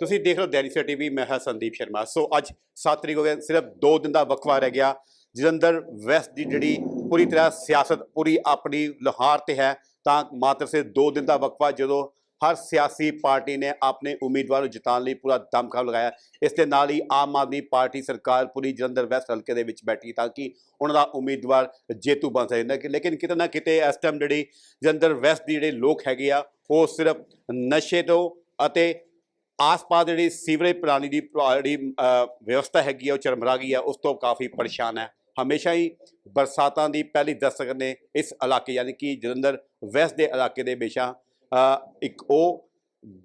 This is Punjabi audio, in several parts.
ਤੁਸੀਂ ਦੇਖ ਲਓ ਹੋ ਦੈਨਿਕ ਵੀ ਮੈਂ ਹਾਂ ਸੰਦੀਪ ਸ਼ਰਮਾ। ਸੋ ਅੱਜ 7 ਤਰੀਕ ਹੋ ਗਿਆ ਸਿਰਫ 2 ਦਿਨ ਦਾ ਵਕਵਾ ਰਹਿ ਗਿਆ। ਜਲੰਧਰ ਵੈਸਟ ਦੀ ਜਿਹੜੀ ਪੂਰੀ ਤਰ੍ਹਾਂ ਸਿਆਸਤ, ਪੂਰੀ ਆਪਣੀ ਲੁਹਾਰ ਤੇ ਹੈ, ਤਾਂ ਮਾਤਰ ਸੇ 2 ਦਿਨ ਦਾ ਵਕਵਾ ਜਦੋਂ ਹਰ ਸਿਆਸੀ ਪਾਰਟੀ ਨੇ ਆਪਣੇ ਉਮੀਦਵਾਰ ਨੂੰ ਜਿਤਾਉਣ ਲਈ ਪੂਰਾ ਦਮਖਮ ਲਗਾਇਆ, ਇਸ ਦੇ ਨਾਲ ਹੀ ਆਮ ਆਦਮੀ ਪਾਰਟੀ ਸਰਕਾਰ ਪੂਰੀ ਜਲੰਧਰ ਵੈਸਟ ਹਲਕੇ ਦੇ ਵਿੱਚ ਬੈਠੀ ਤਾਂ ਕਿ ਉਹਨਾਂ ਦਾ ਉਮੀਦਵਾਰ ਜੇਤੂ ਬਣ ਸਕੇ। ਲੇਕਿਨ ਕਿਤੇ ਨਾ ਕਿਤੇ ਇਸ ਟਾਈਮ ਜਿਹੜੀ ਜਲੰਧਰ ਵੈਸਟ ਦੀ ਜਿਹੜੇ ਲੋਕ ਹੈਗੇ ਆ, ਉਹ ਸਿਰਫ ਨਸ਼ੇ ਤੋਂ ਅਤੇ ਆਸ-ਪਾਸ ਜਿਹੜੀ ਸੀਵਰੇਜ ਪ੍ਰਣਾਲੀ ਦੀ ਪ- ਜਿਹੜੀ ਵਿਵਸਥਾ ਹੈਗੀ ਆ, ਉਹ ਚਰਮਰਾ ਗਈ ਆ, ਉਸ ਤੋਂ ਕਾਫੀ ਪਰੇਸ਼ਾਨ ਹੈ ਹਮੇਸ਼ਾ ਹੀ ਬਰਸਾਤਾਂ ਦੀ ਪਹਿਲੀ ਦਸਤਕ ਨੇ ਇਸ ਇਲਾਕੇ, ਯਾਨੀ ਕਿ ਜਲੰਧਰ ਵੈਸਟ ਦੇ ਇਲਾਕੇ ਦੇ ਹਮੇਸ਼ਾ ਇੱਕ ਉਹ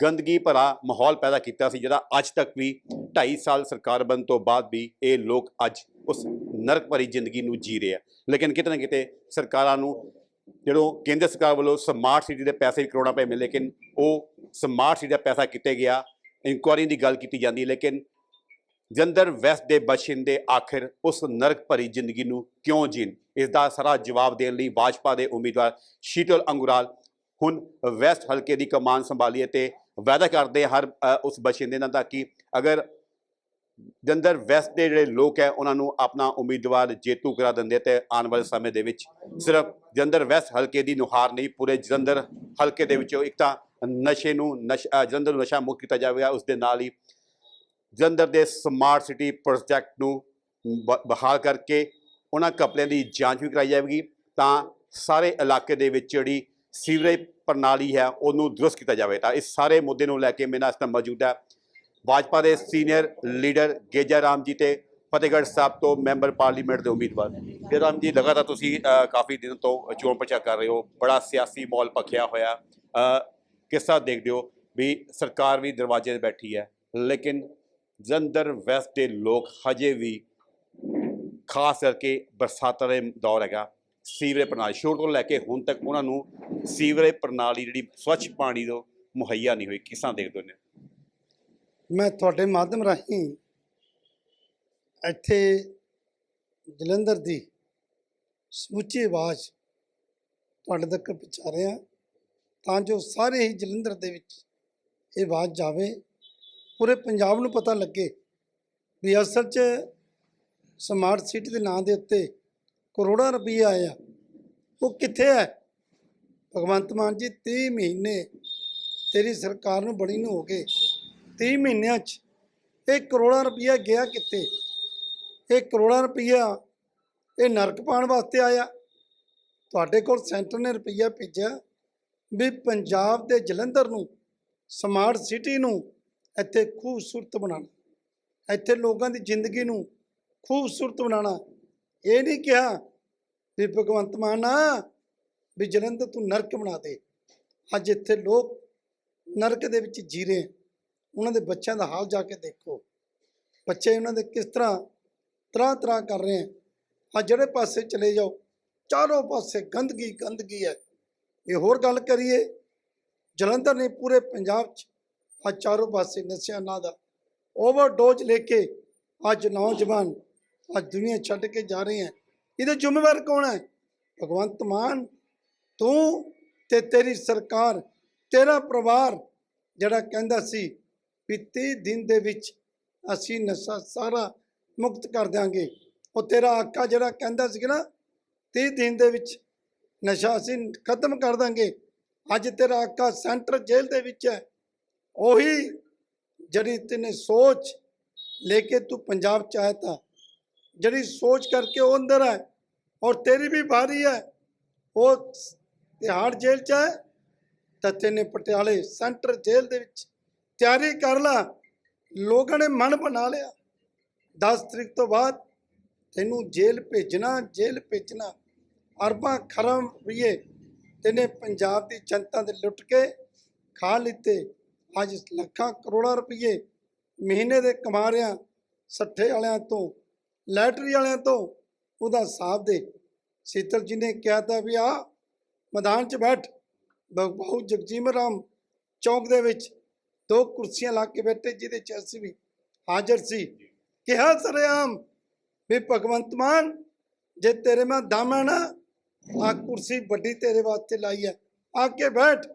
ਗੰਦਗੀ ਭਰਾ ਮਾਹੌਲ ਪੈਦਾ ਕੀਤਾ ਸੀ, ਜਿਹੜਾ ਅੱਜ ਤੱਕ ਵੀ 2.5 ਸਾਲ ਸਰਕਾਰ ਬਣਨ ਤੋਂ ਬਾਅਦ ਵੀ ਇਹ ਲੋਕ ਅੱਜ ਉਸ ਨਰਕ ਭਰੀ ਜ਼ਿੰਦਗੀ ਨੂੰ ਜੀ ਰਹੇ ਆ। ਲੇਕਿਨ ਕਿਤੇ ਨਾ ਕਿਤੇ ਸਰਕਾਰਾਂ ਨੂੰ ਜਦੋਂ ਕੇਂਦਰ ਸਰਕਾਰ ਵੱਲੋਂ ਸਮਾਰਟ ਸਿਟੀ ਦੇ ਪੈਸੇ ਵੀ ਕਰੋੜਾਂ ਰੁਪਏ ਮਿਲੇ, ਲੇਕਿਨ ਉਹ ਸਮਾਰਟ ਸਿਟੀ ਦਾ ਪੈਸਾ ਕਿੱਥੇ ਗਿਆ? ਇਨਕੁਆਇਰੀ ਦੀ ਗੱਲ ਕੀਤੀ ਜਾਂਦੀ ਹੈ, ਲੇਕਿਨ ਜੰਦਰ ਵੈਸਟ ਦੇ ਬਸ਼ਿੰਦੇ ਆਖਿਰ ਉਸ ਨਰਕ ਭਰੀ ਜ਼ਿੰਦਗੀ ਨੂੰ ਕਿਉਂ ਜੀਣ? ਇਸ ਦਾ ਸਾਰਾ ਜਵਾਬ ਦੇਣ ਲਈ ਭਾਜਪਾ ਦੇ ਉਮੀਦਵਾਰ ਸ਼ੀਤਲ ਅੰਗੁਰਾਲ ਹੁਣ ਵੈਸਟ ਹਲਕੇ ਦੀ ਕਮਾਨ ਸੰਭਾਲੀ ਅਤੇ ਵਾਅਦਾ ਕਰਦੇ ਹਰ ਉਸ ਬਸ਼ਿੰਦੇ ਨਾਲ ਤਾਂ ਕਿ ਅਗਰ ਜੰਦਰ ਵੈਸਟ ਦੇ ਜਿਹੜੇ ਲੋਕ ਹੈ ਉਹਨਾਂ ਨੂੰ ਆਪਣਾ ਉਮੀਦਵਾਰ ਜੇਤੂ ਕਰਾ ਦਿੰਦੇ ਤੇ ਆਉਣ ਵਾਲੇ ਸਮੇਂ ਦੇ ਵਿੱਚ ਸਿਰਫ ਜਲੰਧਰ ਵੈਸਟ ਹਲਕੇ ਦੀ ਨੁਹਾਰ ਨਹੀਂ ਪੂਰੇ ਜਲੰਧਰ ਹਲਕੇ ਦੇ ਵਿੱਚੋਂ ਇੱਕ ਤਾਂ ਨਸ਼ੇ ਨੂੰ ਨਸ਼ਾ ਜਲੰਧਰ ਨੂੰ ਨਸ਼ਾ ਮੁਕਤ ਕੀਤਾ ਜਾਵੇਗਾ ਉਸ ਦੇ ਨਾਲ ਹੀ ਜਲੰਧਰ ਦੇ ਸਮਾਰਟ ਸਿਟੀ ਪ੍ਰੋਜੈਕਟ ਨੂੰ ਬਹਾਲ ਕਰਕੇ ਉਹਨਾਂ ਕਪਲਿਆਂ ਦੀ ਜਾਂਚ ਵੀ ਕਰਾਈ ਜਾਵੇਗੀ। ਤਾਂ ਸਾਰੇ ਇਲਾਕੇ ਦੇ ਵਿੱਚ ਜਿਹੜੀ ਸੀਵਰੇਜ ਪ੍ਰਣਾਲੀ ਹੈ, ਉਹਨੂੰ ਦਰੁਸਤ ਕੀਤਾ ਜਾਵੇ। ਤਾਂ ਇਸ ਸਾਰੇ ਮੁੱਦੇ ਨੂੰ ਲੈ ਕੇ ਮੇਰੇ ਨਾਲ ਇਸ ਟਾਈਮ ਮੌਜੂਦ ਹੈ। ਭਾਜਪਾ ਦੇ ਸੀਨੀਅਰ ਲੀਡਰ ਗੇਜਾ ਰਾਮ ਜੀ ਤੇ ਫਤਿਹਗੜ੍ਹ ਸਾਹਿਬ ਤੋਂ ਮੈਂਬਰ ਪਾਰਲੀਮੈਂਟ ਦੇ ਉਮੀਦਵਾਰ। ਗੇਜਾ ਰਾਮ ਜੀ, ਲਗਾਤਾਰ ਤੁਸੀਂ ਕਾਫੀ ਦਿਨ ਤੋਂ ਚੋਣ ਪ੍ਰਚਾਰ ਕਰ ਰਹੇ ਹੋ। ਬੜਾ ਸਿਆਸੀ ਮਾਹੌਲ ਪੱਖਿਆ ਹੋਇਆ। ਕਿਸ ਤਰ੍ਹਾਂ ਦੇਖਦੇ ਹੋ ਵੀ ਸਰਕਾਰ ਵੀ ਦਰਵਾਜ਼ੇ ਤੇ ਬੈਠੀ ਹੈ? ਲੇਕਿਨ ਜਲੰਧਰ ਵੈਸਟ ਦੇ ਲੋਕ ਹਜੇ ਵੀ ਖਾਸ ਕਰਕੇ ਬਰਸਾਤਾਂ ਦੇ ਦੌਰ ਹੈਗਾ, ਸੀਵਰੇਜ ਪ੍ਰਣਾਲੀ ਸ਼ੁਰੂ ਤੋਂ ਲੈ ਕੇ ਹੁਣ ਤੱਕ ਉਹਨਾਂ ਨੂੰ ਸੀਵਰੇਜ ਪ੍ਰਣਾਲੀ ਜਿਹੜੀ ਸਵੱਛ ਪਾਣੀ ਤੋਂ ਮੁਹੱਈਆ ਨਹੀਂ ਹੋਈ, ਕਿਸ ਦੇਖਦੇ ਨੇ ਮੈਂ ਤੁਹਾਡੇ ਮਾਧਿਅਮ ਰਾਹੀਂ ਇੱਥੇ ਜਲੰਧਰ ਦੀ ਸਮੁੱਚੀ ਆਵਾਜ਼ ਤੁਹਾਡੇ ਤੱਕ ਪਹੁੰਚਾ ਰਿਹਾ। ਤਾਂ ਜੋ ਸਾਰੇ ਹੀ ਜਲੰਧਰ ਦੇ ਵਿੱਚ ਇਹ ਆਵਾਜ਼ ਜਾਵੇ। ਪੂਰੇ ਪੰਜਾਬ ਨੂੰ ਪਤਾ ਲੱਗੇ ਵੀ ਅਸਲ 'ਚ ਸਮਾਰਟ ਸਿਟੀ ਦੇ ਨਾਂ ਦੇ ਉੱਤੇ ਕਰੋੜਾਂ ਰੁਪਏ ਆਇਆ। ਉਹ ਕਿੱਥੇ ਹੈ? ਭਗਵੰਤ ਮਾਨ ਜੀ 30 ਮਹੀਨੇ ਤੇਰੀ ਸਰਕਾਰ ਨੂੰ ਬਣੀ ਨੂੰ ਹੋ ਗਏ। 30 ਮਹੀਨਿਆਂ 'ਚ ਇਹ ਕਰੋੜਾਂ ਰੁਪਈਆ ਗਿਆ ਕਿੱਥੇ? ਇਹ ਕਰੋੜਾਂ ਰੁਪਈਆ ਇਹ ਨਰਕ ਪਾਉਣ ਵਾਸਤੇ ਆਇਆ। ਤੁਹਾਡੇ ਕੋਲ ਸੈਂਟਰ ਨੇ ਰੁਪਈਆ ਭੇਜਿਆ। ਵੀ ਪੰਜਾਬ ਦੇ ਜਲੰਧਰ ਨੂੰ, ਸਮਾਰਟ ਸਿਟੀ ਨੂੰ ਇੱਥੇ ਖੂਬਸੂਰਤ ਬਣਾਉਣਾ। ਇੱਥੇ ਲੋਕਾਂ ਦੀ ਜ਼ਿੰਦਗੀ ਨੂੰ ਖੂਬਸੂਰਤ ਬਣਾਉਣਾ। ਇਹ ਨਹੀਂ ਕਿਹਾ ਵੀ ਭਗਵੰਤ ਮਾਨ ਆ, ਵੀ ਜਲੰਧਰ ਤੂੰ ਨਰਕ ਬਣਾ ਦੇ। ਅੱਜ ਇੱਥੇ ਲੋਕ ਨਰਕ ਦੇ ਵਿੱਚ ਜੀ ਰਹੇ ਉਹਨਾਂ ਦੇ ਬੱਚਿਆਂ ਦਾ ਹਾਲ ਜਾ ਕੇ ਦੇਖੋ। ਬੱਚੇ ਉਹਨਾਂ ਦੇ ਕਿਸ ਤਰ੍ਹਾਂ ਤਰ੍ਹਾਂ ਤਰ੍ਹਾਂ ਕਰ ਰਹੇ ਹੈ ਆ ਜਿਹੜੇ ਪਾਸੇ ਚਲੇ ਜਾਓ, ਚਾਰੋਂ ਪਾਸੇ ਗੰਦਗੀ ਗੰਦਗੀ ਹੈ। ਇਹ ਹੋਰ ਗੱਲ ਕਰੀਏ, ਜਲੰਧਰ ਨੇ ਪੂਰੇ ਪੰਜਾਬ 'ਚ ਆ ਚਾਰੋਂ ਪਾਸੇ ਨਸ਼ਿਆਂ ਨਾਂ ਦਾ ਓਵਰਡੋਜ਼ ਲੈ ਕੇ ਅੱਜ ਨੌਜਵਾਨ ਅੱਜ ਦੁਨੀਆ ਛੱਡ ਕੇ ਜਾ ਰਹੇ ਹੈ। ਇਹਦੇ ਜ਼ਿੰਮੇਵਾਰ ਕੌਣ ਹੈ? ਭਗਵੰਤ ਮਾਨ, ਤੂੰ ਤੇ ਤੇਰੀ ਸਰਕਾਰ, ਤੇਰਾ ਪਰਿਵਾਰ ਜਿਹੜਾ ਕਹਿੰਦਾ ਸੀ ਵੀ 30 ਦਿਨ ਦੇ ਵਿੱਚ ਅਸੀਂ ਨਸ਼ਾ ਸਾਰਾ ਮੁਕਤ ਕਰ ਦਿਆਂਗੇ। ਉਹ ਤੇਰਾ ਆਕਾ ਜਿਹੜਾ ਕਹਿੰਦਾ ਸੀ ਨਾ 30 ਦਿਨ ਦੇ ਵਿੱਚ ਨਸ਼ਾ ਅਸੀਂ ਖਤਮ ਕਰ ਦਾਂਗੇ। ਅੱਜ ਤੇਰਾ ਆਕਾ ਸੈਂਟਰ ਜੇਲ੍ਹ ਦੇ ਵਿੱਚ ਹੈ। ਉਹੀ ਜਿਹੜੀ ਤੈਨੇ ਸੋਚ ਲੈ ਕੇ ਤੂੰ ਪੰਜਾਬ ਚ ਆਇਆ ਤਾਂ, ਜਿਹੜੀ ਸੋਚ ਕਰਕੇ ਉਹ ਅੰਦਰ ਹੈ ਔਰ ਤੇਰੀ ਵੀ ਭਾਰੀ ਹੈ। ਉਹ ਤਿਹਾੜ ਜੇਲ੍ਹ ਚ ਹੈ ਤਾਂ ਤੈਨੇ ਪਟਿਆਲੇ ਸੈਂਟਰ ਜੇਲ੍ਹ ਦੇ ਵਿੱਚ ਤਿਆਰੀ ਕਰ ਲਾ। ਲੋਕਾਂ ਨੇ ਮਨ ਬਣਾ ਲਿਆ। 10 ਤਰੀਕ ਤੋਂ ਬਾਅਦ ਤੈਨੂੰ ਜੇਲ੍ਹ ਭੇਜਣਾ ਜੇਲ੍ਹ ਭੇਜਣਾ। ਅਰਬਾਂ ਖਰਮ ਰੁਪਏ ਤੈਨੇ ਪੰਜਾਬ ਦੀ ਜਨਤਾ ਦੇ ਲੁੱਟ ਕੇ ਖਾ ਲਿੱਤੇ। ਅੱਜ ਲੱਖਾਂ ਕਰੋੜਾਂ ਰੁਪਏ ਮਹੀਨੇ ਦੇ ਕਮਾ ਰਿਆ ਸੱਠੇ ਵਾਲਿਆਂ ਤੋਂ, ਲੈਟਰੀ ਵਾਲਿਆਂ ਤੋਂ, ਉਹਦਾ ਸਾਥ ਦੇ। ਸੀਤਲ ਜੀ ਨੇ ਕਿਹਾ ਤਾਂ ਵੀ ਆ, ਮੈਦਾਨ 'ਚ ਬੈਠ। ਬ- ਬਾਹੂ ਰਾਮ ਚੌਂਕ ਦੇ ਵਿੱਚ ਦੋ ਕੁਰਸੀਆਂ ਲਾ ਕੇ ਬੈਠੇ, ਜਿਹਦੇ 'ਚ ਅਸੀਂ ਵੀ ਹਾਜ਼ਰ ਸੀ। ਕਿਹਾ ਸਰੇਆਮ ਵੀ ਭਗਵੰਤ ਮਾਨ, ਜੇ ਤੇਰੇ ਮੈਂ ਦਮ ਹੈ ਨਾ ਆ ਕੁਰਸੀ ਵੱਡੀ ਤੇਰੇ ਵਾਸਤੇ ਲਾਈ ਹੈ ਆ ਕੇ ਬੈਠ,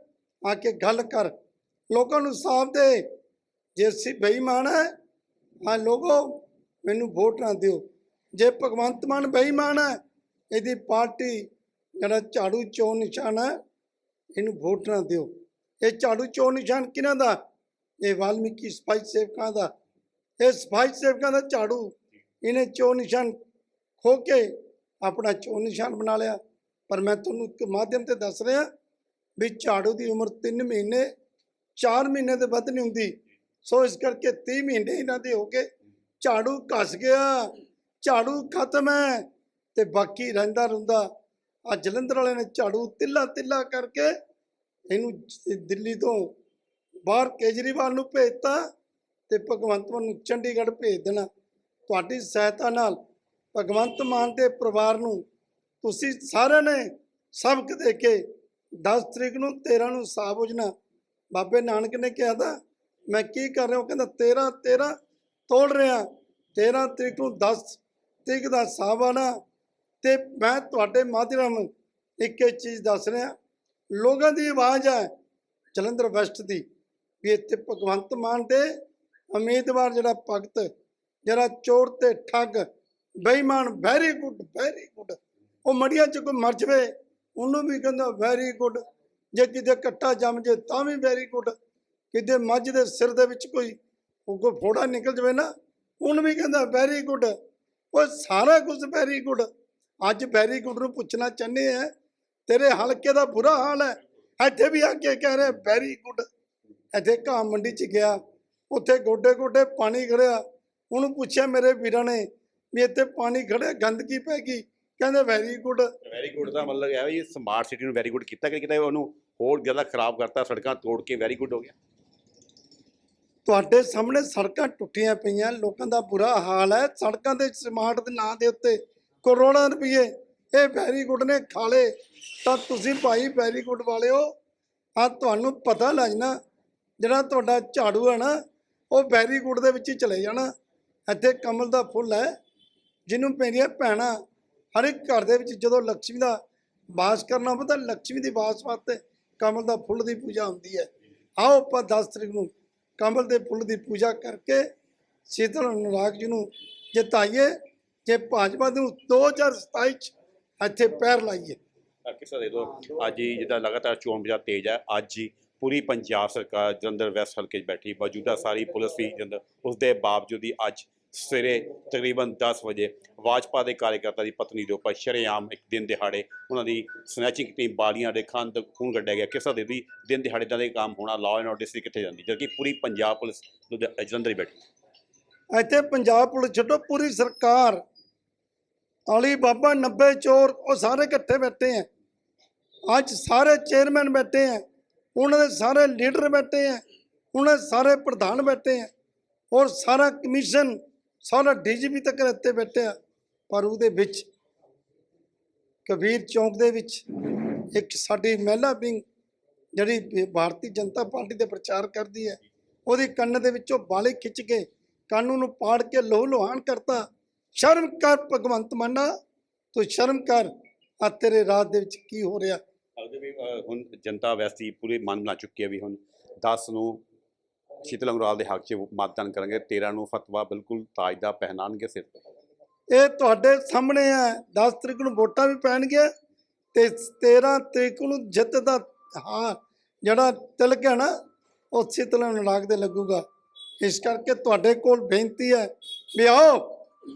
ਆ ਕੇ ਗੱਲ ਕਰ। ਲੋਕਾਂ ਨੂੰ ਸਾਫ਼ ਦੇ। ਜੇ ਅਸੀਂ ਬੇਈਮਾਨ ਹੈ ਹਾਂ ਲੋਗੋ, ਮੈਨੂੰ ਵੋਟ ਨਾ ਦਿਓ। ਜੇ ਭਗਵੰਤ ਮਾਨ ਬੇਈਮਾਨ ਹੈ ਇਹਦੀ ਪਾਰਟੀ ਜਿਹੜਾ ਝਾੜੂ ਚੋਣ ਨਿਸ਼ਾਨ ਹੈ ਇਹਨੂੰ ਵੋਟ ਨਾ ਦਿਓ। ਇਹ ਝਾੜੂ ਚੋਣ ਨਿਸ਼ਾਨ ਕਿਹਨਾਂ ਦਾ? ਇਹ ਵਾਲਮੀਕੀ ਸਪਾਈ ਸੇਵਕਾਂ ਦਾ। ਇਹ ਸਪਾਈ ਸੇਵਕਾਂ ਦਾ ਝਾੜੂ। ਇਹਨੇ ਚੋਣ ਨਿਸ਼ਾਨ ਖੋ ਕੇ ਆਪਣਾ ਚੋਣ ਨਿਸ਼ਾਨ ਬਣਾ ਲਿਆ। ਪਰ ਮੈਂ ਤੁਹਾਨੂੰ ਇੱਕ ਮਾਧਿਅਮ ਤੇ ਦੱਸ ਰਿਹਾ ਵੀ ਝਾੜੂ ਦੀ ਉਮਰ 3 ਮਹੀਨੇ 4 ਮਹੀਨੇ ਦੇ ਵੱਧ ਨਹੀਂ ਹੁੰਦੀ। ਸੋ ਇਸ ਕਰਕੇ 30 ਮਹੀਨੇ ਇਹਨਾਂ ਦੇ ਹੋ ਕੇ ਝਾੜੂ ਘਸ ਗਿਆ। ਝਾੜੂ ਖਤਮ ਹੈ। ਤੇ ਬਾਕੀ ਰਹਿੰਦਾ ਰੁੰਦਾ। ਆ ਜਲੰਧਰ ਵਾਲਿਆਂ ਨੇ ਝਾੜੂ ਤਿੱਲਾ ਤਿੱਲਾ ਕਰਕੇ ਇਹਨੂੰ ਦਿੱਲੀ ਤੋਂ ਬਾਹਰ ਕੇਜਰੀਵਾਲ ਨੂੰ ਭੇਜਤਾ ਤੇ ਭਗਵੰਤ ਮਾਨ ਨੂੰ ਚੰਡੀਗੜ੍ਹ ਭੇਜ ਦੇਣਾ। ਤੁਹਾਡੀ ਸਹਾਇਤਾ ਨਾਲ ਭਗਵੰਤ ਮਾਨ ਦੇ ਪਰਿਵਾਰ ਨੂੰ ਤੁਸੀਂ ਸਾਰਿਆਂ ਨੇ ਸਬਕ ਦੇ ਕੇ 10 ਤਰੀਕ ਨੂੰ 13 ਨੂੰ ਸਾਬ ਉਜਣਾ ਬਾਬੇ ਨਾਨਕ ਨੇ ਕਿਹਾ ਤਾਂ ਮੈਂ ਕੀ ਕਰ ਰਿਹਾ, ਉਹ ਕਹਿੰਦਾ 13 13 ਤੋੜ ਰਿਹਾ। 13 ਤਰੀਕ ਨੂੰ 10 ਤਰੀਕ ਦਾ ਸਾਬ ਆਣਾ ਤੇ ਮੈਂ ਤੁਹਾਡੇ ਮਾਧਿਅਮ ਇੱਕ ਇੱਕ ਚੀਜ਼ ਦੱਸ ਰਿਹਾ। ਲੋਕਾਂ ਦੀ ਆਵਾਜ਼ ਹੈ ਜਲੰਧਰ ਵੈਸਟ ਦੀ ਵੀ ਇੱਥੇ ਭਗਵੰਤ ਮਾਨ ਦੇ ਉਮੀਦਵਾਰ ਜਿਹੜਾ ਭਗਤ, ਜਿਹੜਾ ਚੋਰ ਤੇ ਠੱਗ, ਬੇਈਮਾਨ ਵੈਰੀ ਗੁੱਡ ਵੈਰੀ ਗੁੱਡ ਉਹ ਮੜੀਆਂ ਚ ਕੋਈ ਮਰ ਜਵੇ, ਉਹਨੂੰ ਵੀ ਕਹਿੰਦਾ ਵੈਰੀ ਗੁੱਡ ਜੇ ਕਿਤੇ ਕੱਟਾ ਜੰਮ ਜੇ, ਤਾਂ ਵੀ ਵੈਰੀ ਗੁੱਡ ਕਿਤੇ ਮੱਝ ਦੇ ਸਿਰ ਦੇ ਵਿੱਚ ਕੋਈ, ਉਹ ਕੋਈ ਫੋੜਾ ਨਿਕਲ ਜਵੇ ਨਾ, ਉਹਨੂੰ ਵੀ ਕਹਿੰਦਾ ਵੈਰੀ ਗੁੱਡ ਉਹ ਸਾਰਾ ਕੁਝ ਵੈਰੀ ਗੁੱਡ ਅੱਜ ਵੈਰੀ ਗੁੱਡ ਨੂੰ ਪੁੱਛਣਾ ਚਾਹੁੰਦੇ ਆ, ਤੇਰੇ ਹਲਕੇ ਦਾ ਬੁਰਾ ਹਾਲ ਹੈ। ਇੱਥੇ ਵੀ ਆ ਕੇ ਕਹਿ ਰਿਹਾ ਵੈਰੀ ਗੁੱਡ ਇੱਥੇ ਘਾਹ ਮੰਡੀ ਚ ਗਿਆ, ਉੱਥੇ ਗੋਡੇ ਗੋਡੇ ਪਾਣੀ ਖੜਿਆ ਉਹਨੂੰ ਪੁੱਛਿਆ, ਮੇਰੇ ਵੀਰਾਂ ਨੇ, ਵੀ ਇੱਥੇ ਪਾਣੀ ਖੜਿਆ ਗੰਦਗੀ ਪੈ ਗਈ? ਕਹਿੰਦੇ ਵੈਰੀ ਗੁੱਡ ਵੈਰੀ ਗੁੱਡ ਦਾ ਮਤਲਬ ਹੈ ਵੀ ਸਮਾਰਟ ਸਿਟੀ ਨੂੰ ਵੈਰੀ ਗੁੱਡ ਕੀਤਾ ਕਿ ਕਿਤੇ ਉਹਨੂੰ ਹੋਰ ਜ਼ਿਆਦਾ ਖਰਾਬ ਕਰਤਾ ਸੜਕਾਂ ਤੋੜ ਕੇ ਵੈਰੀ ਗੁੱਡ ਹੋ ਗਿਆ। ਤੁਹਾਡੇ ਸਾਹਮਣੇ ਸੜਕਾਂ ਟੁੱਟੀਆਂ ਪਈਆਂ ਲੋਕਾਂ ਦਾ ਬੁਰਾ ਹਾਲ ਹੈ। ਸੜਕਾਂ ਦੇ ਸਮਾਰਟ ਦੇ ਨਾਂ ਦੇ ਉੱਤੇ ਕਰੋੜਾਂ ਰੁਪਏ ਇਹ ਵੈਰੀ ਗੁੱਡ ਨੇ ਖਾਲੇ ਤਾਂ ਤੁਸੀਂ ਭਾਈ ਵੈਰੀ ਗੁੱਡ ਵਾਲਿਓ ਆ ਤੁਹਾਨੂੰ ਪਤਾ ਲੱਗਣਾ ਜਿਹੜਾ ਤੁਹਾਡਾ ਝਾੜੂ ਹੈ ਨਾ ਉਹ ਵੈਰੀ ਗੁੱਡ ਦੇ ਵਿੱਚ ਹੀ ਚਲੇ ਜਾਣਾ। ਇੱਥੇ ਕਮਲ ਦਾ ਫੁੱਲ ਹੈ ਜਿਹਨੂੰ ਮੇਰੀਆਂ ਭੈਣਾਂ ਹਰ ਇੱਕ ਘਰ ਦੇ ਵਿੱਚ ਜਦੋਂ ਲక్ష్ਮੀ ਦਾ ਵਾਸ ਕਰਨਾ ਹੁੰਦਾ, ਤਾਂ ਲక్ష్ਮੀ ਦੀ ਵਾਸ ਵਾਸਤੇ ਕਮਲ ਦਾ ਫੁੱਲ ਦੀ ਪੂਜਾ ਹੁੰਦੀ ਹੈ। ਆਓ ਆਪਾਂ 10 ਤਰੀਕ ਨੂੰ ਕਮਲ ਦੇ ਫੁੱਲ ਦੀ ਪੂਜਾ ਕਰਕੇ ਸ਼ੀਤਲ ਅਨੁਰਾਗ ਜੀ ਨੂੰ ਜਿਤਾਈਏ। ਜੇ ਭਾਜਪਾ ਨੂੰ 2027 ਚ ਇੱਥੇ ਪੈਰ ਲਾਈਏ। ਕਿਸਾ ਅੱਜ ਹੀ ਜਿੱਦਾਂ ਲਗਾਤਾਰ ਚੋਣ ਬਜਾ ਤੇਜ਼ ਹੈ, ਅੱਜ ਹੀ ਪੂਰੀ ਪੰਜਾਬ ਸਰਕਾਰ ਜਲੰਧਰ ਵੈਸਟ ਹਲਕੇ 'ਚ ਬੈਠੀ, ਮੌਜੂਦਾ ਸਾਰੀ ਪੁਲਿਸ ਵੀ ਜਲੰਧਰ ਉਸ ਦੇ ਬਾਵਜੂਦ ਹੀ ਅੱਜ ਸਵੇਰੇ ਤਕਰੀਬਨ 10 ਵਜੇ ਵਾਜਪਾ ਦੇ ਕਾਰਜਕਰਤਾ ਦੀ ਪਤਨੀ ਦੇ ਉੱਪਰ ਸ਼ਰੇਆਮ ਇੱਕ ਦਿਨ ਦਿਹਾੜੇ ਉਹਨਾਂ ਦੀ ਸਨੈਚਿੰਗ ਟੀਮ ਬਾਲੀਆਂ ਦੇ ਖਾਨ ਤੋਂ ਖੂਨ ਕੱਢਿਆ ਗਿਆ। ਕਿਸਾ ਦੇ ਦੀ ਦਿਨ ਦਿਹਾੜੇ ਦਾ ਦੇ ਕੰਮ ਹੋਣਾ ਲਾਅ ਐਂਡ ਆਰਡਰ ਸੀ ਕਿੱਥੇ ਜਾਂਦੀ, ਜਦਕਿ ਪੂਰੀ ਪੰਜਾਬ ਪੁਲਿਸ ਲੁਧਿਆ- ਜਲੰਧਰ ਹੀ ਬੈਠੀ। ਇੱਥੇ ਪੰਜਾਬ ਪੁਲਿਸ ਛੱਡੋ, ਪੂਰੀ ਸਰਕਾਰ, ਅਲੀ ਬਾਬਾ 90 ਚੋਰ, ਉਹ ਸਾਰੇ ਇਕੱਠੇ ਬੈਠੇ ਆ। ਅੱਜ ਸਾਰੇ ਚੇਅਰਮੈਨ ਬੈਠੇ ਆ, ਉਹਨਾਂ ਦੇ ਸਾਰੇ ਲੀਡਰ ਬੈਠੇ ਆ, ਉਹਨਾਂ ਦੇ ਸਾਰੇ ਪ੍ਰਧਾਨ ਬੈਠੇ ਆ, ਔਰ ਸਾਰਾ ਕਮਿਸ਼ਨ ਸਾਰਾ ਡੀਜੀਪੀ ਤੱਕ ਇੱਥੇ ਬੈਠੇ ਪਰ ਉਹਦੇ ਵਿੱਚ, ਕਬੀਰ ਚੌਂਕ ਦੇ ਵਿੱਚ ਇੱਕ ਸਾਡੀ ਮਹਿਲਾ ਵਿੰਗ ਜਿਹੜੀ ਭਾਰਤੀ ਜਨਤਾ ਪਾਰਟੀ ਦੇ ਪ੍ਰਚਾਰ ਕਰਦੀ ਹੈ, ਉਹਦੀ ਕੰਨ ਦੇ ਵਿੱਚੋਂ ਬਾਲੇ ਖਿੱਚ ਕੇ ਕਾਨੂੰਨ ਨੂੰ ਪਾੜ ਕੇ ਲੋਹ ਲੋਹਾਨ ਕਰਤਾ। ਸ਼ਰਮ ਕਰ ਭਗਵੰਤ ਮਾਨਾ ਤੂੰ ਸ਼ਰਮ ਕਰ, ਆ ਤੇਰੇ ਰਾਜ ਦੇ ਵਿੱਚ ਕੀ ਹੋ ਰਿਹਾ? ਹੁਣ ਜਨਤਾ ਵੈਸੀ ਪੂਰੇ ਮਨ ਬਣਾ ਚੁੱਕੀ ਹੈ ਵੀ ਹੁਣ 10 ਨੂੰ ਸ਼ੀਤਲ ਅੰਗਰਾਲ ਦੇ ਹੱਕ 'ਚ ਮਤਦਾਨ ਕਰਾਂਗੇ। 13 ਨੂੰ ਫਤਵਾ ਬਿਲਕੁਲ ਤਾਜ ਦਾ ਪਹਿਨਾਨਗੇ ਸਿਰ ਤੇ। ਇਹ ਤੁਹਾਡੇ ਸਾਹਮਣੇ ਹੈ 10 ਤਰੀਕ ਨੂੰ ਵੋਟਾਂ ਵੀ ਪੈਣਗੀਆਂ ਤੇ 13 ਤਰੀਕ ਨੂੰ ਜਿੱਤ ਦਾ ਹਾਂ ਜਿਹੜਾ ਤਿਲਕ ਹੈ ਨਾ ਉਹ ਸ਼ੀਤਲ ਅਨੁਰਾਗ ਦੇ ਲੱਗੂਗਾ। ਇਸ ਕਰਕੇ ਤੁਹਾਡੇ ਕੋਲ ਬੇਨਤੀ ਹੈ ਵੀ ਆਓ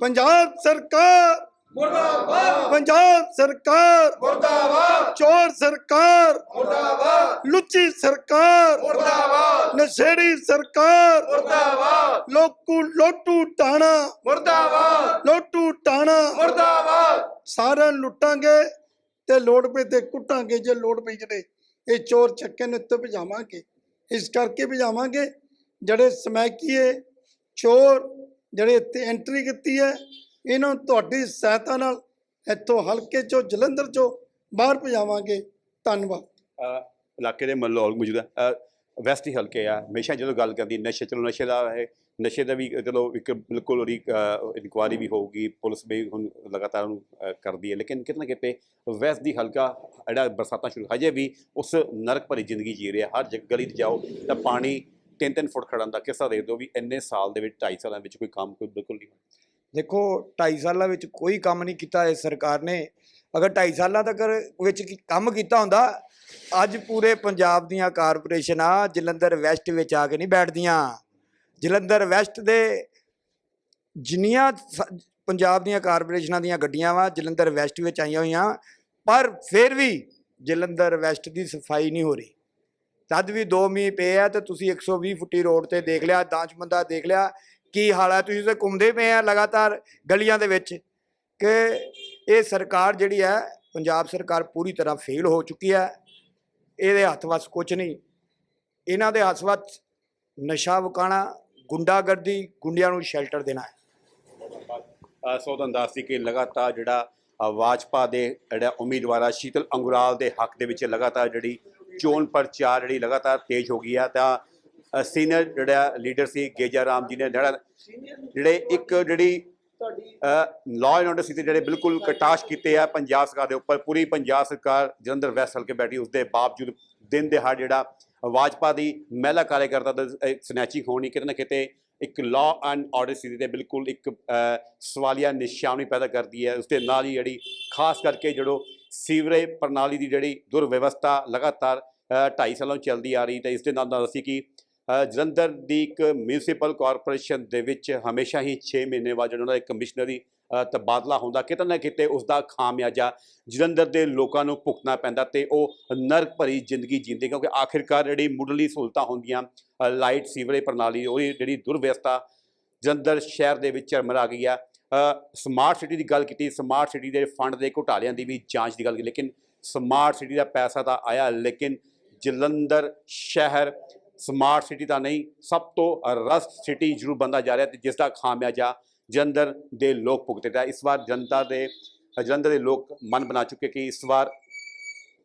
ਪੰਜਾਬ ਸਰਕਾਰ! ਮੁਰਦਾਬਾਦ! ਪੰਜਾਬ ਸਰਕਾਰ! ਮੁਰਦਾਬਾਦ! ਚੋਰ ਸਰਕਾਰ! ਮੁਰਦਾਬਾਦ! ਲੁੱਚੀ ਸਰਕਾਰ! ਮੁਰਦਾਬਾਦ! ਨਸ਼ੇੜੀ ਸਰਕਾਰ। ਮੁਰਦਾਬਾਦ। ਲੋਕੂ ਲੋਟੂ ਟਾਣਾ। ਮੁਰਦਾਬਾਦ। ਲੋਟੂ ਟਾਣਾ। ਮੁਰਦਾਬਾਦ। ਸਾਰਿਆਂ ਨੂੰ ਲੁੱਟਾਂਗੇ ਤੇ ਲੋੜ ਪਈ ਤੇ ਕੁੱਟਾਂਗੇ ਜੇ ਲੋੜ ਪਈ ਜਿਹੜੇ ਇਹ ਚੋਰ ਚੱਕੇ ਨੇ ਉੱਤੇ ਭਜਾਵਾਂਗੇ। ਇਸ ਕਰਕੇ ਭਜਾਵਾਂਗੇ ਜਿਹੜੇ ਸਮੈਕੀਏ ਚੋਰ ਜਿਹੜੇ ਇੱਥੇ ਐਂਟਰੀ ਕੀਤੀ ਹੈ ਇਹਨਾਂ ਤੁਹਾਡੀ ਸਹਾਇਤਾ ਨਾਲ ਇੱਥੋਂ ਹਲਕੇ ਚੋਂ ਜਲੰਧਰ ਚੋਂ ਬਾਹਰ ਭਜਾਵਾਂਗੇ। ਧੰਨਵਾਦ। ਇਲਾਕੇ ਦੇ ਮਲੋਲ ਮੌਜੂਦ ਵੈਸਟ ਹੀ ਹਲਕੇ ਆ। ਹਮੇਸ਼ਾ ਜਦੋਂ ਗੱਲ ਕਰਦੀ, ਨਸ਼ੇ, ਚਲੋ ਨਸ਼ੇ ਦਾ ਹੈ ਨਸ਼ੇ ਦਾ ਵੀ ਚਲੋ ਇੱਕ ਬਿਲਕੁਲ ਉਹਦੀ ਇਨਕੁਆਰੀ ਵੀ ਹੋਊਗੀ, ਪੁਲਿਸ ਵੀ ਹੁਣ ਲਗਾਤਾਰ ਉਹਨੂੰ ਕਰਦੀ ਹੈ। ਲੇਕਿਨ ਕਿਤੇ ਨਾ ਕਿਤੇ ਵੈਸਟ ਦੀ ਹਲਕਾ ਜਿਹੜਾ ਬਰਸਾਤਾਂ ਸ਼ੁਰੂ, ਹਜੇ ਵੀ ਉਸ ਨਰਕ ਭਰੀ ਜ਼ਿੰਦਗੀ ਜੀ ਰਿਹਾ। ਹਰ ਜਗ ਗਲੀ 'ਚ ਜਾਓ ਤਾਂ ਪਾਣੀ 3-3 ਫੁੱਟ ਖੜਨ ਦਾ ਕਿੱਸਾ ਦੇ ਦਿਓ ਵੀ ਇੰਨੇ ਸਾਲ ਦੇ ਵਿੱਚ 2.5 ਸਾਲਾਂ ਵਿੱਚ ਕੋਈ ਕੰਮ ਕੋਈ ਬਿਲਕੁਲ ਨਹੀਂ ਹੋਇਆ। ਦੇਖੋ 2.5 ਸਾਲਾਂ ਵਿੱਚ ਕੋਈ ਕੰਮ ਨਹੀਂ ਕੀਤਾ ਇਸ ਸਰਕਾਰ ਨੇ। ਅਗਰ 2.5 ਸਾਲਾਂ ਤੱਕ ਵਿੱਚ ਕੰਮ ਕੀਤਾ ਹੁੰਦਾ ਅੱਜ ਪੂਰੇ ਪੰਜਾਬ ਦੀਆਂ ਕਾਰਪੋਰੇਸ਼ਨਾਂ ਜਲੰਧਰ ਵੈਸਟ ਵਿੱਚ ਆ ਕੇ ਨਹੀਂ ਬੈਠਦੀਆਂ। ਜਲੰਧਰ ਵੈਸਟ ਦੇ ਜਿੰਨੀਆਂ ਪੰਜਾਬ ਦੀਆਂ ਕਾਰਪੋਰੇਸ਼ਨਾਂ ਦੀਆਂ ਗੱਡੀਆਂ ਵਾ, ਜਲੰਧਰ ਵੈਸਟ ਵਿੱਚ ਆਈਆਂ ਹੋਈਆਂ, ਪਰ ਫਿਰ ਵੀ ਜਲੰਧਰ ਵੈਸਟ ਦੀ ਸਫ਼ਾਈ ਨਹੀਂ ਹੋ ਰਹੀ। ਤਦ ਵੀ 2 ਮੀਂਹ ਪਏ ਆ ਤੇ ਤੁਸੀਂ 120 ਫੁੱਟੀ ਰੋਡ ਤੇ ਦੇਖ ਲਿਆ ਦਾਂਚਮੰਦਾ ਦੇਖ ਲਿਆ, ਕੀ ਹਾਲ ਹੈ ਤੁਸੀਂ ਤੇ ਘੁੰਮਦੇ ਪਏ ਆ ਲਗਾਤਾਰ ਗਲੀਆਂ ਦੇ ਵਿੱਚ ਕਿ ਇਹ ਸਰਕਾਰ ਜਿਹੜੀ ਹੈ ਪੰਜਾਬ ਸਰਕਾਰ ਪੂਰੀ ਤਰ੍ਹਾਂ ਫੇਲ ਹੋ ਚੁੱਕੀ ਹੈ ਇਹਦੇ ਹੱਥ ਵੱਸ ਕੁਝ ਨਹੀਂ। ਇਹਨਾਂ ਦੇ ਹੱਥ ਵੱਸ ਨਸ਼ਾ ਵਕਾਣਾ ਗੁੰਡਾਗਰਦੀ ਗੁੰਡਿਆਂ ਨੂੰ ਸ਼ੈਲਟਰ ਦੇਣਾ ਹੈ। ਅ, ਸੋ ਤੁਹਾਨੂੰ ਦੱਸ ਕਿ ਲਗਾਤਾਰ ਜਿਹੜਾ ਵਾਜਪਾ ਦੇ ਜਿਹੜਾ ਉਮੀਦਵਾਰ ਸ਼ੀਤਲ ਅੰਗੁਰਾਲ ਦੇ ਹੱਕ ਦੇ ਵਿੱਚ ਲਗਾਤਾਰ ਜਿਹੜੀ ਚੋਣ ਪ੍ਰਚਾਰ ਜਿਹੜੀ ਲਗਾਤਾਰ ਤੇਜ਼ ਹੋ ਗਈ ਆ ਤਾਂ ਸੀਨੀਅਰ ਜਿਹੜਾ ਲੀਡਰ ਸੀ ਗੇਜਾ ਰਾਮ ਜੀ ਨੇ ਜਿਹੜਾ ਜਿਹੜੇ ਇੱਕ ਜਿਹੜੀ ਲਾਅ ਐਂਡ ਆਰਡਰ ਸੀ ਜਿਹੜੇ ਬਿਲਕੁਲ ਕਟਾਸ਼ ਕੀਤੇ ਆ ਪੰਜਾਬ ਸਰਕਾਰ ਦੇ ਉੱਪਰ ਪੂਰੀ ਪੰਜਾਬ ਸਰਕਾਰ ਜਲੰਧਰ ਵੈਸਟ ਹਲਕੇ ਬੈਠੀ ਉਸ ਦੇ ਬਾਵਜੂਦ ਦਿਨ ਦਿਹਾੜ ਜਿਹੜਾ ਵਾਜਪਾ ਦੀ ਮਹਿਲਾ ਕਾਰਜਕਰਤਾ ਦਾ ਸਨੈਚਿੰਗ ਹੋਣੀ ਕਿਤੇ ਨਾ ਕਿਤੇ ਇੱਕ ਲਾਅ ਐਂਡ ਆਰਡਰ ਸਥਿਤੀ ਤੇ ਬਿਲਕੁਲ ਇੱਕ ਸਵਾਲੀਆ ਨਿਸ਼ਾਨੀ ਪੈਦਾ ਕਰਦੀ ਹੈ। ਉਸ ਦੇ ਨਾਲ ਹੀ ਜਿਹੜੀ ਖਾਸ ਕਰਕੇ ਜਿਹੜੋ ਸੀਵਰੇਜ ਪ੍ਰਣਾਲੀ ਦੀ ਜਿਹੜੀ ਦੁਰਵਿਵਸਥਾ ਲਗਾਤਾਰ ਅ, ਢਾਈ ਸਾਲਾਂ ਤੋਂ ਚੱਲਦੀ ਆ ਰਹੀ ਤੇ ਇਸ ਦੇ ਨਾਲ ਨਾਲ ਅਸੀਂ ਕਿ ਜਲੰਧਰ ਦੀ ਇੱਕ ਮਿਊਨਿਸਪਲ ਕਾਰਪੋਰੇਸ਼ਨ ਦੇ ਵਿੱਚ ਹਮੇਸ਼ਾ ਹੀ 6 ਮਹੀਨੇ ਬਾਅਦ ਜਿਹੜਾ ਉਹਨਾਂ ਦਾ ਇੱਕ ਕਮਿਸ਼ਨਰੀ ਤਬਾਦਲਾ ਹੁੰਦਾ, ਕਿਤੇ ਨਾ ਕਿਤੇ ਉਸ ਦਾ ਖਾਮਿਆਜਾ ਜਲੰਧਰ ਦੇ ਲੋਕਾਂ ਨੂੰ ਭੁਗਤਣਾ ਪੈਂਦਾ ਤੇ ਉਹ ਨਰਕ ਭਰੀ ਜ਼ਿੰਦਗੀ ਜੀਂਦੇ ਕਿਉਂਕਿ ਆਖਿਰਕਾਰ ਜਿਹੜੀ ਮੁੱਢਲੀ ਸਹੂਲਤਾਂ ਹੁੰਦੀਆਂ ਲਾਈਟ ਸੀਵਰੇਜ ਪ੍ਰਣਾਲੀ ਉਹਦੀ ਜਿਹੜੀ ਦੁਰਵਿਵਸਥਾ ਜਲੰਧਰ ਸ਼ਹਿਰ ਦੇ ਵਿੱਚ ਚਰਮਰਾ ਗਈ ਆ। ਸਮਾਰਟ ਸਿਟੀ ਦੀ ਗੱਲ ਕੀਤੀ ਸਮਾਰਟ ਸਿਟੀ ਦੇ ਫੰਡ ਦੇ ਘੁਟਾਲਿਆਂ ਦੀ ਵੀ ਜਾਂਚ ਦੀ ਗੱਲ ਕੀਤੀ, ਲੇਕਿਨ ਸਮਾਰਟ ਸਿਟੀ ਦਾ ਪੈਸਾ ਤਾਂ ਆਇਆ, ਲੇਕਿਨ ਜਲੰਧਰ ਸ਼ਹਿਰ ਸਮਾਰਟ ਸਿਟੀ ਤਾਂ ਨਹੀਂ, ਸਭ ਤੋਂ ਰਸਟ ਸਿਟੀ ਜ਼ਰੂਰ ਬੰਦਾ ਜਾ ਰਿਹਾ ਤੇ ਜਿਸ ਦਾ ਖਾਮਿਆਜਾ ਜਲੰਧਰ ਦੇ ਲੋਕ ਭੁਗਤੇ ਰਿਹਾ ਇਸ ਵਾਰ ਜਨਤਾ ਦੇ, ਜਲੰਧਰ ਦੇ ਲੋਕ ਮਨ ਬਣਾ ਚੁੱਕੇ ਕਿ ਇਸ ਵਾਰ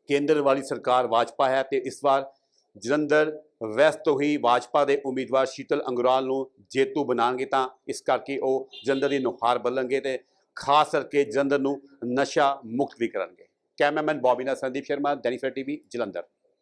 ਕੇਂਦਰ ਵਾਲੀ ਸਰਕਾਰ ਵਾਜਪਾ ਹੈ ਤੇ ਇਸ ਵਾਰ ਜਲੰਧਰ ਵੈਸਟ ਤੋਂ ਹੀ ਵਾਜਪਾ ਦੇ ਉਮੀਦਵਾਰ ਸ਼ੀਤਲ ਅੰਗਰਾਲ ਨੂੰ ਜੇਤੂ ਬਣਾਣਗੇ ਤਾਂ ਇਸ ਕਰਕੇ ਉਹ ਜਲੰਧਰ ਦੀ ਨੁਹਾਰ ਬੱਲਣਗੇ ਤੇ ਖਾਸ ਕਰਕੇ ਜਲੰਧਰ ਨੂੰ ਨਸ਼ਾ ਮੁਕਤ ਵੀ ਕਰਨਗੇ। ਕੈਮਰਾਮੈਨ ਬੌਬੀ ਨਾਲ ਸੰਦੀਪ ਸ਼ਰਮਾ, ਦੈਨਿਕ ਟੀਵੀ, ਜਲੰਧਰ।